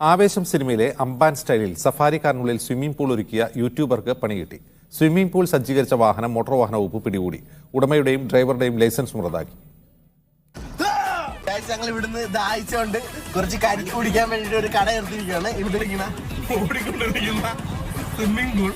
ആവേശം സിനിമയിലെ അംബാൻ സ്റ്റൈലിൽ സഫാരി കാറിനുള്ളിൽ സ്വിമ്മിംഗ് പൂൾ ഒരുക്കിയ യൂട്യൂബർക്ക് പണികിട്ടി സ്വിമ്മിംഗ് പൂൾ സജ്ജീകരിച്ച വാഹനം മോട്ടോർ വാഹന വകുപ്പ് പിടികൂടി. ഉടമയുടെയും ഡ്രൈവറുടെയും ലൈസൻസ് റദ്ദാക്കി ഗായ്സ് ഞങ്ങൾ ഇവിടുന്ന് ദാഹിച്ചുകൊണ്ട് കുറച്ച് കരിക്ക് കുടിക്കാൻ ഒരു കട എടുത്തിരിക്കുകയാണ് ഇവിടെ ഓടിക്കൊണ്ടിരിക്കുന്ന സ്വിമ്മിംഗ് പൂൾ.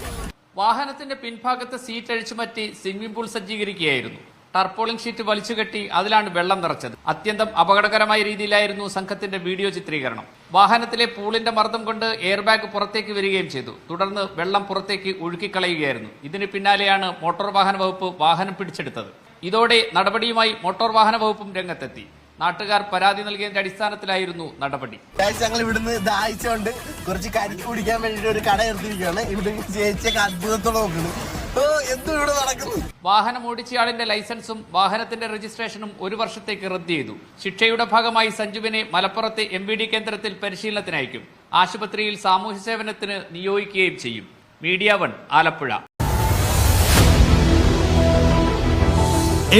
വാഹനത്തിന്റെ പിൻഭാഗത്ത് സീറ്റ് അഴിച്ചുമാറ്റി സ്വിമ്മിംഗ് പൂൾ സജ്ജീകരിക്കുകയായിരുന്നു. ടർപ്പോളിംഗ് ഷീറ്റ് വലിച്ചുകെട്ടി അതിലാണ് വെള്ളം നിറച്ചത്. അത്യന്തം അപകടകരമായ രീതിയിലായിരുന്നു സംഘത്തിന്റെ വീഡിയോ ചിത്രീകരണം. വാഹനത്തിലെ പൂളിന്റെ മർദ്ദം കൊണ്ട് എയർ ബാഗ് പുറത്തേക്ക് വരികയും ചെയ്തു. തുടർന്ന് വെള്ളം പുറത്തേക്ക് ഒഴുക്കിക്കളയുകയായിരുന്നു. ഇതിന് പിന്നാലെയാണ് മോട്ടോർ വാഹന വകുപ്പ് വാഹനം പിടിച്ചെടുത്തത്. ഇതോടെ നടപടിയുമായി മോട്ടോർ വാഹന വകുപ്പും രംഗത്തെത്തി. നാട്ടുകാർ പരാതി നൽകിയതിന്റെ അടിസ്ഥാനത്തിലായിരുന്നു നടപടി. ഞങ്ങൾ ഇവിടുന്ന് ദാഹിച്ചുകൊണ്ട് കുറച്ച് കരിക്ക് കുടിക്കാൻ വേണ്ടിയിട്ട് ഒരു കട എടുത്തിരിക്കുകയാണ്. ഇവിടെ ചേച്ചിയൊക്കെ അത്ഭുതത്തോടെ നോക്കുന്നു. ഓ എന്തും ഇവിടെ നടക്കുന്നു. വാഹനം ഓടിച്ചയാളിന്റെ ലൈസൻസും വാഹനത്തിന്റെ രജിസ്ട്രേഷനും ഒരു വർഷത്തേക്ക് റദ്ദ് ചെയ്തു. ശിക്ഷയുടെ ഭാഗമായി സഞ്ജുവിനെ മലപ്പുറത്തെ എം വി ഡി കേന്ദ്രത്തിൽ പരിശീലനത്തിനയക്കും. ആശുപത്രിയിൽ സാമൂഹ്യ സേവനത്തിന് നിയോഗിക്കുകയും ചെയ്യും. Media one Alappuzha.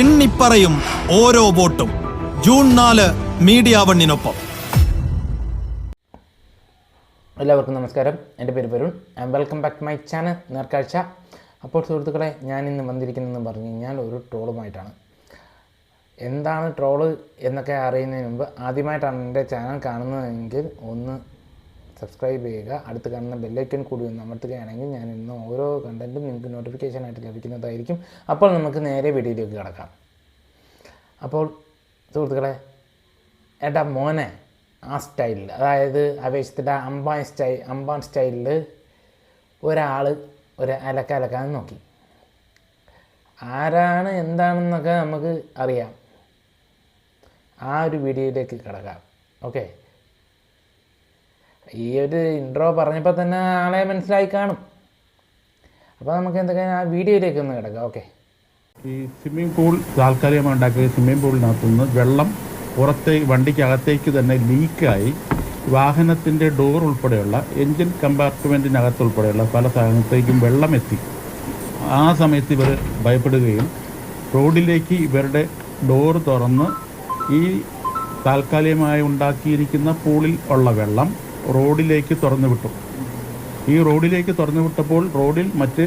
എണ്ണിപ്പറയും ഓരോ വോട്ടും. ജൂൺ നാല് മീഡിയ വണ്ണിനൊപ്പം. എല്ലാവർക്കും നമസ്കാരം. എന്റെ പേര് Varun. And welcome back to my channel. നേർക്കാഴ്ച അപ്പോൾ സുഹൃത്തുക്കളെ ഞാൻ ഇന്ന് വന്നിരിക്കുന്നതെന്ന് പറഞ്ഞു കഴിഞ്ഞാൽ ഒരു ട്രോളുമായിട്ടാണ്. എന്താണ് ട്രോൾ എന്നൊക്കെ അറിയുന്നതിന് മുമ്പ് ആദ്യമായിട്ടാണ് എന്റെ ചാനൽ കാണുന്നതെങ്കിൽ ഒന്ന് സബ്സ്ക്രൈബ് ചെയ്യുക. അടുത്ത് കാണുന്ന ബെല്ലൈക്കൺ കൂടി ഒന്ന് അമർത്തുകയാണെങ്കിൽ ഞാൻ ഇന്ന് ഓരോ കണ്ടന്റും നിങ്ങൾക്ക് നോട്ടിഫിക്കേഷൻ ആയിട്ട് ലഭിക്കുന്നതായിരിക്കും. അപ്പോൾ നമുക്ക് നേരെ വീഡിയോയിലേക്ക് കിടക്കാം. അപ്പോൾ സുഹൃത്തുക്കളെ ഏട്ടാ മോനെ ആ സ്റ്റൈലിൽ അതായത് അപേക്ഷിച്ചിട്ട് അമ്പാൻ സ്റ്റൈൽ അമ്പാൻ സ്റ്റൈലിൽ ഒരാൾ ഒരു അലക്ക അലക്കാൻ നോക്കി. ആരാണ് എന്താണെന്നൊക്കെ നമുക്ക് അറിയാം. ആ ഒരു വീഡിയോയിലേക്ക് കിടക്കാം. ഓക്കെ. ഈ ഒരു ഇൻട്രോ പറഞ്ഞപ്പോൾ തന്നെ ആളെ മനസ്സിലായി കാണും. അപ്പോൾ നമുക്ക് എന്തൊക്കെയാണ് ആ വീഡിയോയിലേക്ക് ഒന്ന് കിടക്കാം. ഓക്കെ. ഈ സ്വിമ്മിംഗ് പൂൾ താൽക്കാലികമായി ഉണ്ടാക്കിയ സ്വിമ്മിംഗ് പൂളിനകത്തുനിന്ന് വെള്ളം പുറത്തേക്ക് വണ്ടിക്കകത്തേക്ക് തന്നെ ലീക്കായി വാഹനത്തിന്റെ ഡോർ ഉൾപ്പെടെയുള്ള എൻജിൻ കമ്പാർട്ട്മെന്റിനകത്ത് ഉൾപ്പെടെയുള്ള പല സ്ഥലത്തേക്കും വെള്ളം എത്തി ആ സമയത്ത് ഇവർ ഭയപ്പെടുകയും റോഡിലേക്ക് ഇവരുടെ ഡോർ തുറന്ന് ഈ താൽക്കാലികമായി ഉണ്ടാക്കിയിരിക്കുന്ന പൂളിൽ ഉള്ള വെള്ളം റോഡിലേക്ക് തുറന്നു വിട്ടു. ഈ റോഡിലേക്ക് തുറന്നു വിട്ടപ്പോൾ റോഡിൽ മറ്റ്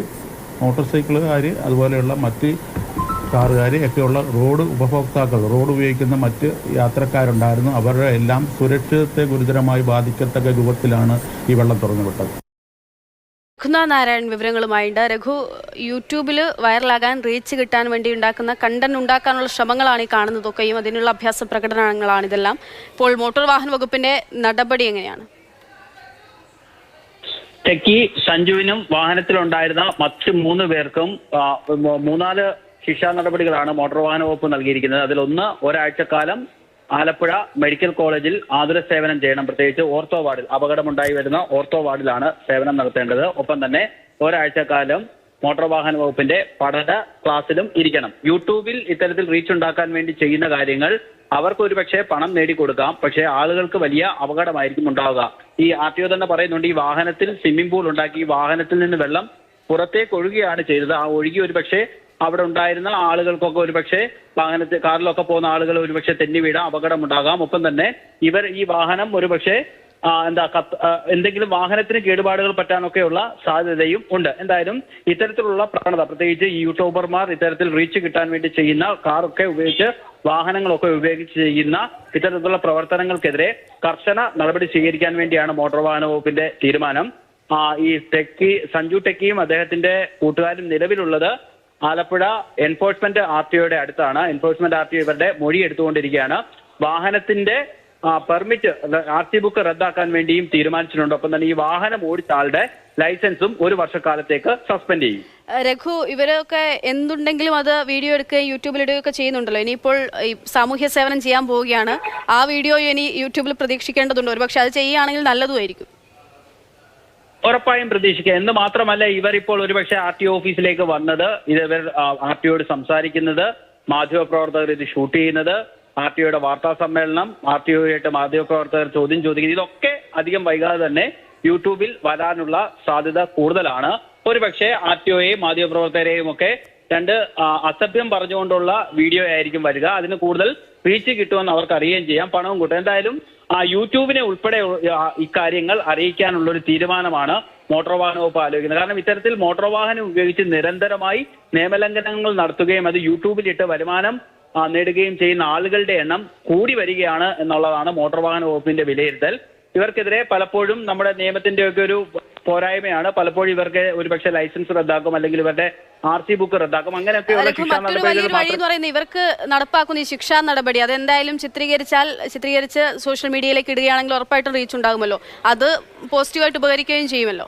മോട്ടോർ സൈക്കിളുകാർ അതുപോലെയുള്ള മറ്റ് കാറുകാർ ഒക്കെയുള്ള റോഡ് ഉപഭോക്താക്കൾ റോഡ് ഉപയോഗിക്കുന്ന മറ്റ് യാത്രക്കാരുണ്ടായിരുന്നു. അവരുടെ എല്ലാം സുരക്ഷിതത്തെ ഗുരുതരമായി ബാധിക്കത്തക്ക രൂപത്തിലാണ് ഈ വെള്ളം തുറന്നുവിട്ടത്. വിട്ടത് രഘുനാഥ് നാരായൺ രഘു യൂട്യൂബിൽ വൈറലാകാൻ റീച്ച് കിട്ടാൻ വേണ്ടി ഉണ്ടാക്കുന്ന കണ്ടന്റ് ഉണ്ടാക്കാനുള്ള ശ്രമങ്ങളാണ് ഈ കാണുന്നതൊക്കെയും അതിനുള്ള അഭ്യാസ പ്രകടനങ്ങളാണ് ഇതെല്ലാം. ഇപ്പോൾ മോട്ടോർ വാഹന വകുപ്പിന്റെ നടപടി എങ്ങനെയാണ്? തെക്കി സഞ്ജുവിനും വാഹനത്തിലുണ്ടായിരുന്ന മറ്റ് മൂന്ന് പേർക്കും മൂന്നാൽ ശിക്ഷാ നടപടികളാണ് മോട്ടോർ വാഹന വകുപ്പ് നൽകിയിരിക്കുന്നത്. അതിലൊന്ന് ഒരാഴ്ചക്കാലം ആലപ്പുഴ മെഡിക്കൽ കോളേജിൽ ആതുര സേവനം ചെയ്യണം. പ്രത്യേകിച്ച് ഓർത്തോ വാർഡിൽ അപകടമുണ്ടായി വരുന്ന ഓർത്തോ വാർഡിലാണ് സേവനം നടത്തേണ്ടത്. ഒപ്പം തന്നെ ഒരാഴ്ചക്കാലം മോട്ടോർ വാഹന വകുപ്പിന്റെ പഠന ക്ലാസ്സിലും ഇരിക്കണം. യൂട്യൂബിൽ ഇത്തരത്തിൽ റീച്ച് ഉണ്ടാക്കാൻ വേണ്ടി ചെയ്യുന്ന കാര്യങ്ങൾ അവർക്ക് ഒരുപക്ഷെ പണം നേടിക്കൊടുക്കാം. പക്ഷേ ആളുകൾക്ക് വലിയ അപകടമായിരിക്കും ഉണ്ടാവുക. ഈ ആർ ടി ഒ തന്നെ പറയുന്നുണ്ട് ഈ വാഹനത്തിൽ സ്വിമ്മിംഗ് പൂൾ ഉണ്ടാക്കി വാഹനത്തിൽ നിന്ന് വെള്ളം പുറത്തേക്ക് ഒഴുകുകയാണ് ചെയ്തത്. ആ ഒഴുകി ഒരുപക്ഷെ അവിടെ ഉണ്ടായിരുന്ന ആളുകൾക്കൊക്കെ ഒരുപക്ഷെ വാഹനത്തിൽ കാറിലൊക്കെ പോകുന്ന ആളുകൾ ഒരുപക്ഷെ തെന്നി വീഴാം അപകടമുണ്ടാകാം. ഒപ്പം തന്നെ ഇവർ ഈ വാഹനം ഒരുപക്ഷെ എന്താ കത്ത് എന്തെങ്കിലും വാഹനത്തിന് കേടുപാടുകൾ പറ്റാനൊക്കെയുള്ള സാധ്യതയും ഉണ്ട്. എന്തായാലും ഇത്തരത്തിലുള്ള പ്രവണത പ്രത്യേകിച്ച് യൂട്യൂബർമാർ ഇത്തരത്തിൽ റീച്ച് കിട്ടാൻ വേണ്ടി ചെയ്യുന്ന കാറൊക്കെ ഉപയോഗിച്ച് വാഹനങ്ങളൊക്കെ ഉപയോഗിച്ച് ചെയ്യുന്ന ഇത്തരത്തിലുള്ള പ്രവർത്തനങ്ങൾക്കെതിരെ കർശന നടപടി സ്വീകരിക്കാൻ വേണ്ടിയാണ് മോട്ടോർ വാഹന വകുപ്പിന്റെ തീരുമാനം. ഈ ടെക്കി സഞ്ജു ടെക്കിയും അദ്ദേഹത്തിന്റെ കൂട്ടുകാരും നിലവിലുള്ളത് ആലപ്പുഴ എൻഫോഴ്സ്മെന്റ് ആർ ടി ഒയുടെ അടുത്താണ്. എൻഫോഴ്സ്മെന്റ് ആർ ടി ഒ ഇവരുടെ മൊഴി എടുത്തുകൊണ്ടിരിക്കുകയാണ്. വാഹനത്തിന്റെ പെർമിറ്റ് ആർ ടി ബുക്ക് റദ്ദാക്കാൻ വേണ്ടിയും തീരുമാനിച്ചിട്ടുണ്ട്. ഒപ്പം തന്നെ ഈ വാഹനം ഓടിച്ച ആളുടെ ലൈസൻസും ഒരു വർഷക്കാലത്തേക്ക് സസ്പെൻഡ് ചെയ്യും. രഘു ഇവരൊക്കെ എന്തുണ്ടെങ്കിലും അത് വീഡിയോ എടുക്കുകയും യൂട്യൂബിൽ ഇടുകയൊക്കെ ചെയ്യുന്നുണ്ടല്ലോ. ഇനിയിപ്പോൾ ഈ സാമൂഹ്യ സേവനം ചെയ്യാൻ പോവുകയാണ്. ആ വീഡിയോ ഇനി യൂട്യൂബിൽ പ്രതീക്ഷിക്കേണ്ടതുണ്ട്. ഒരുപക്ഷെ അത് ചെയ്യുകയാണെങ്കിൽ നല്ലതുമായിരിക്കും. ഉറപ്പായും പ്രതീക്ഷിക്കുക എന്ന് മാത്രമല്ല ഇവർ ഇപ്പോൾ ഒരുപക്ഷെ ആർ ടി ഓഫീസിലേക്ക് വന്നത് ഇത് ഇവർ ആർ ടിയോട് സംസാരിക്കുന്നത് മാധ്യമപ്രവർത്തകർ ഇത് ഷൂട്ട് ചെയ്യുന്നത് ആർ ടിഒയുടെ വാർത്താ സമ്മേളനം ആർ ടിഒയായിട്ട് മാധ്യമപ്രവർത്തകർ ചോദ്യം ചോദിക്കുന്നത് ഇതൊക്കെ അധികം വൈകാതെ തന്നെ യൂട്യൂബിൽ വരാനുള്ള സാധ്യത കൂടുതലാണ്. ഒരുപക്ഷെ ആർ ടി ഒയെയും മാധ്യമപ്രവർത്തകരെയും ഒക്കെ രണ്ട് അസഭ്യം പറഞ്ഞുകൊണ്ടുള്ള വീഡിയോ ആയിരിക്കും വരിക. അതിന് കൂടുതൽ റീച്ച് കിട്ടുമെന്ന് അവർക്ക് അറിയുകയും ചെയ്യാം. പണവും കൂട്ടും. എന്തായാലും ആ യൂട്യൂബിനെ ഉൾപ്പെടെ ഇക്കാര്യങ്ങൾ അറിയിക്കാനുള്ള ഒരു തീരുമാനമാണ് മോട്ടോർ വാഹന വകുപ്പ് ആലോചിക്കുന്നത്. കാരണം ഇത്തരത്തിൽ മോട്ടോർ വാഹനം ഉപയോഗിച്ച് നിരന്തരമായി നിയമലംഘനങ്ങൾ നടത്തുകയും അത് യൂട്യൂബിലിട്ട് വരുമാനം നേടുകയും ചെയ്യുന്ന ആളുകളുടെ എണ്ണം കൂടി വരികയാണ് എന്നുള്ളതാണ് മോട്ടോർ വാഹന വകുപ്പിന്റെ വിലയിരുത്തൽ. ഇവർക്കെതിരെ പലപ്പോഴും നമ്മുടെ നിയമത്തിന്റെ ഒക്കെ ഒരു പോരായ്മയാണ്. പലപ്പോഴും ഇവർക്ക് ഒരുപക്ഷെ ലൈസൻസ് റദ്ദാക്കും അല്ലെങ്കിൽ ഇവരുടെ ആർ സി ബുക്ക് റദ്ദാക്കും. പറയുന്നത് ഇവർക്ക് നടപ്പാക്കുന്ന ഈ ശിക്ഷാ നടപടി. അതെന്തായാലും ചിത്രീകരിച്ചാൽ ചിത്രീകരിച്ച് സോഷ്യൽ മീഡിയയിലേക്ക് ഇടുകയാണെങ്കിൽ ഉറപ്പായിട്ടും റീച്ച് ഉണ്ടാകുമല്ലോ. അത് പോസിറ്റീവായിട്ട് ഉപകരിക്കുകയും ചെയ്യുമല്ലോ.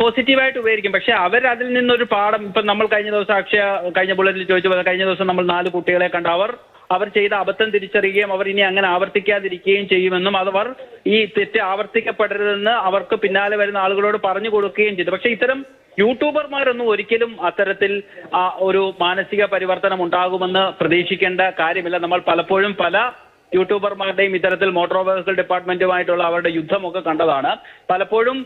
പോസിറ്റീവായിട്ട് ഉപയോഗിക്കും പക്ഷെ അവർ അതിൽ നിന്നൊരു പാഠം ഇപ്പൊ നമ്മൾ കഴിഞ്ഞ ദിവസം അക്ഷയ കഴിഞ്ഞ ബുള്ളറ്റിൽ ചോദിച്ചു കഴിഞ്ഞ ദിവസം നമ്മൾ നാല് കുട്ടികളെ കണ്ട അവർ അവർ ചെയ്ത അബദ്ധം തിരിച്ചറിയുകയും അവർ ഇനി അങ്ങനെ ആവർത്തിക്കാതിരിക്കുകയും ചെയ്യുമെന്നും അവർ ഈ തെറ്റ് ആവർത്തിക്കപ്പെടരുതെന്ന് അവർക്ക് പിന്നാലെ വരുന്ന ആളുകളോട് പറഞ്ഞു കൊടുക്കുകയും ചെയ്തു. പക്ഷെ ഇത്തരം യൂട്യൂബർമാരൊന്നും ഒരിക്കലും അത്തരത്തിൽ ഒരു മാനസിക പരിവർത്തനം ഉണ്ടാകുമെന്ന് പ്രതീക്ഷിക്കേണ്ട കാര്യമില്ല. നമ്മൾ പലപ്പോഴും പല യൂട്യൂബർമാരുടെയും ഇത്തരത്തിൽ മോട്ടോർ വെഹിക്കിൾ ഡിപ്പാർട്ട്മെന്റുമായിട്ടുള്ള അവരുടെ യുദ്ധമൊക്കെ കണ്ടതാണ്. പലപ്പോഴും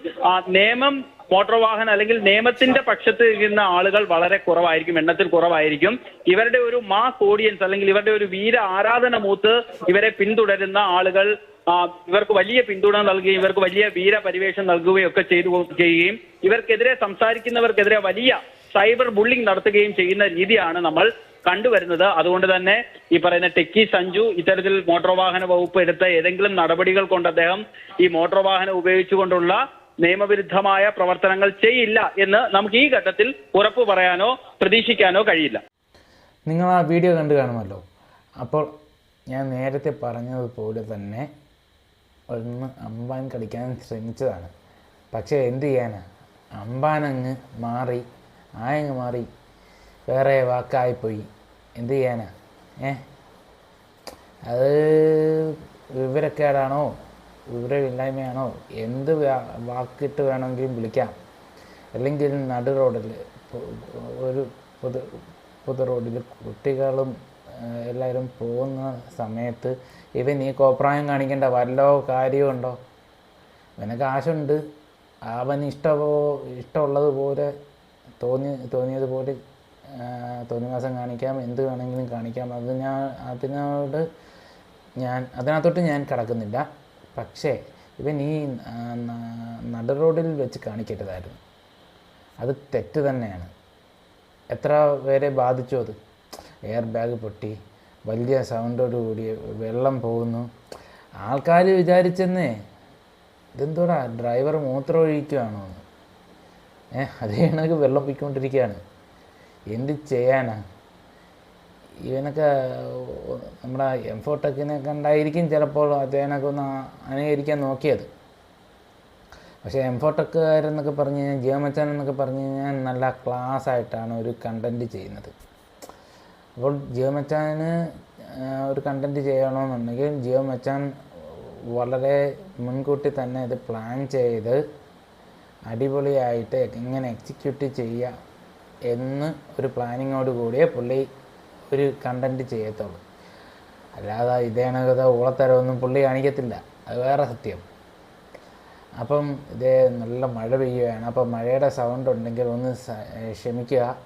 നിയമം മോട്ടോർ വാഹനം അല്ലെങ്കിൽ നിയമത്തിന്റെ പക്ഷത്ത് ഇരിക്കുന്ന ആളുകൾ വളരെ കുറവായിരിക്കും എണ്ണത്തിൽ കുറവായിരിക്കും. ഇവരുടെ ഒരു മാസ് ഓഡിയൻസ് അല്ലെങ്കിൽ ഇവരുടെ ഒരു വീര ആരാധന മൂത്ത് ഇവരെ പിന്തുടരുന്ന ആളുകൾ ഇവർക്ക് വലിയ പിന്തുണ നൽകുകയും ഇവർക്ക് വലിയ വീര പരിവേഷം നൽകുകയും ഒക്കെ ചെയ്തു ചെയ്യുകയും ഇവർക്കെതിരെ സംസാരിക്കുന്നവർക്കെതിരെ വലിയ സൈബർ ബുള്ളിംഗ് നടത്തുകയും ചെയ്യുന്ന രീതിയാണ് നമ്മൾ കണ്ടുവരുന്നത്. അതുകൊണ്ട് തന്നെ ഈ പറയുന്ന ടെക്കി സഞ്ജു ഇത്തരത്തിൽ മോട്ടോർ വാഹന വകുപ്പ് എടുത്ത ഏതെങ്കിലും നടപടികൾ കൊണ്ട് അദ്ദേഹം ഈ മോട്ടോർ വാഹനം ഉപയോഗിച്ചുകൊണ്ടുള്ള നിയമവിരുദ്ധമായ പ്രവർത്തനങ്ങൾ ചെയ്യില്ല എന്ന് നമുക്ക് ഈ ഘട്ടത്തിൽ ഉറപ്പ് പറയാനോ പ്രതീക്ഷിക്കാനോ കഴിയില്ല. നിങ്ങൾ ആ വീഡിയോ കണ്ടു കാണുമല്ലോ. അപ്പോൾ ഞാൻ നേരത്തെ പറഞ്ഞതുപോലെ തന്നെ ഒന്ന് അമ്പാൻ കളിക്കാൻ ശ്രമിച്ചതാണ്. പക്ഷേ എന്ത് ചെയ്യാനാണ് അമ്പാനങ്ങ് മാറി ആയങ്ങ് മാറി വേറെ വാക്കായിപ്പോയി എന്ത് ചെയ്യാനാ? ഏ? അത് വിവരക്കേടാണോ? വിവരമില്ലായ്മയാണോ? എന്ത് വാക്കിട്ട് വേണമെങ്കിലും വിളിക്കാം. അല്ലെങ്കിൽ നടു റോഡിൽ ഒരു പൊതു പൊതു റോഡിൽ കുട്ടികളും എല്ലാവരും പോകുന്ന സമയത്ത് ഇവൻ ഈ കോപ്രായം കാണിക്കേണ്ട വല്ലോ കാര്യമുണ്ടോ ഇവന് കാശുണ്ട് അവൻ ഇഷ്ടമോ ഇഷ്ടമുള്ളതുപോലെ തോന്നി തോന്നിയതുപോലെ തോന്നിവാസം കാണിക്കാം എന്ത് വേണമെങ്കിലും കാണിക്കാം. അത് ഞാൻ അതിനോട് ഞാൻ അതിനകത്തോട്ട് ഞാൻ കടക്കുന്നില്ല. പക്ഷേ ഇവൻ ഈ നട റോഡിൽ വെച്ച് കാണിക്കരുതായിരുന്നു അത് തെറ്റ് തന്നെയാണ്. എത്ര പേരെ ബാധിച്ചു അത്? എയർ ബാഗ് പൊട്ടി വലിയ സൗണ്ടോടുകൂടി വെള്ളം പോകുന്നു. ആൾക്കാർ വിചാരിച്ചെന്നേ ഇതെന്തോടാ ഡ്രൈവർ മൂത്രം ഒഴിക്കുകയാണോ എന്ന് ഏ അതേ കണക്ക് വെള്ളം പൊയ്ക്കൊണ്ടിരിക്കുകയാണ്. എന്ത് ചെയ്യാനാ? ഇവനൊക്കെ നമ്മുടെ എംഫോട്ടെക്കിനെ കണ്ടായിരിക്കും ചിലപ്പോൾ അദ്ദേഹനൊക്കെ ഒന്ന് അനുകരിക്കാൻ നോക്കിയത്. പക്ഷേ എംഫോട്ടെക്കുകാരെന്നൊക്കെ പറഞ്ഞു കഴിഞ്ഞാൽ ജിയോമച്ചൻ എന്നൊക്കെ പറഞ്ഞു കഴിഞ്ഞാൽ നല്ല ക്ലാസ് ആയിട്ടാണ് ഒരു കണ്ടന്റ് ചെയ്യുന്നത്. അപ്പോൾ ജിയോ മച്ചാന് ഒരു കണ്ടന്റ് ചെയ്യണമെന്നുണ്ടെങ്കിൽ ജിയോ മച്ചാൻ വളരെ മുൻകൂട്ടി തന്നെ ഇത് പ്ലാൻ ചെയ്ത് അടിപൊളിയായിട്ട് എങ്ങനെ എക്സിക്യൂട്ട് ചെയ്യുക എന്ന് ഒരു പ്ലാനിങ്ങോട് കൂടിയേ പുള്ളി ഒരു കണ്ടന്റ് ചെയ്യത്തുള്ളൂ. അല്ലാതെ ഇതേണകത ഊളത്തരമൊന്നും പുള്ളി കാണിക്കത്തില്ല. അത് വേറെ സത്യം. അപ്പം ഇതേ നല്ല മഴ പെയ്യുകയാണ്. അപ്പം മഴയുടെ സൗണ്ട് ഉണ്ടെങ്കിൽ ഒന്ന് ക്ഷമിക്കുക.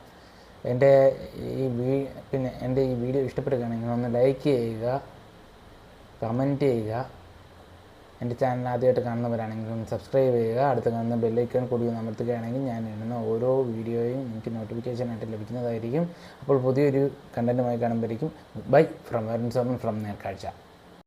എന്റെ ഈ വീ പിന്നെ എന്റെ ഈ വീഡിയോ ഇഷ്ടപ്പെടുകയാണെങ്കിൽ ഒന്ന് ലൈക്ക് ചെയ്യുക കമന്റ് ചെയ്യുക. എന്റെ ചാനൽ ആദ്യമായിട്ട് കാണുന്നവരാണെങ്കിൽ ഒന്ന് സബ്സ്ക്രൈബ് ചെയ്യുക. അടുത്ത് കാണുന്ന ബെല്ലൈക്കൺ കൂടി ഒന്ന് അമർത്തുകയാണെങ്കിൽ ഞാൻ ഇടുന്ന ഓരോ വീഡിയോയും നിങ്ങൾക്ക് നോട്ടിഫിക്കേഷനായിട്ട് ലഭിക്കുന്നതായിരിക്കും. അപ്പോൾ പുതിയൊരു കണ്ടന്റുമായി കാണുമ്പോഴേക്കും ബൈ ഫ്രം വരൻ സോമൻ ഫ്രം നേർക്കാഴ്ച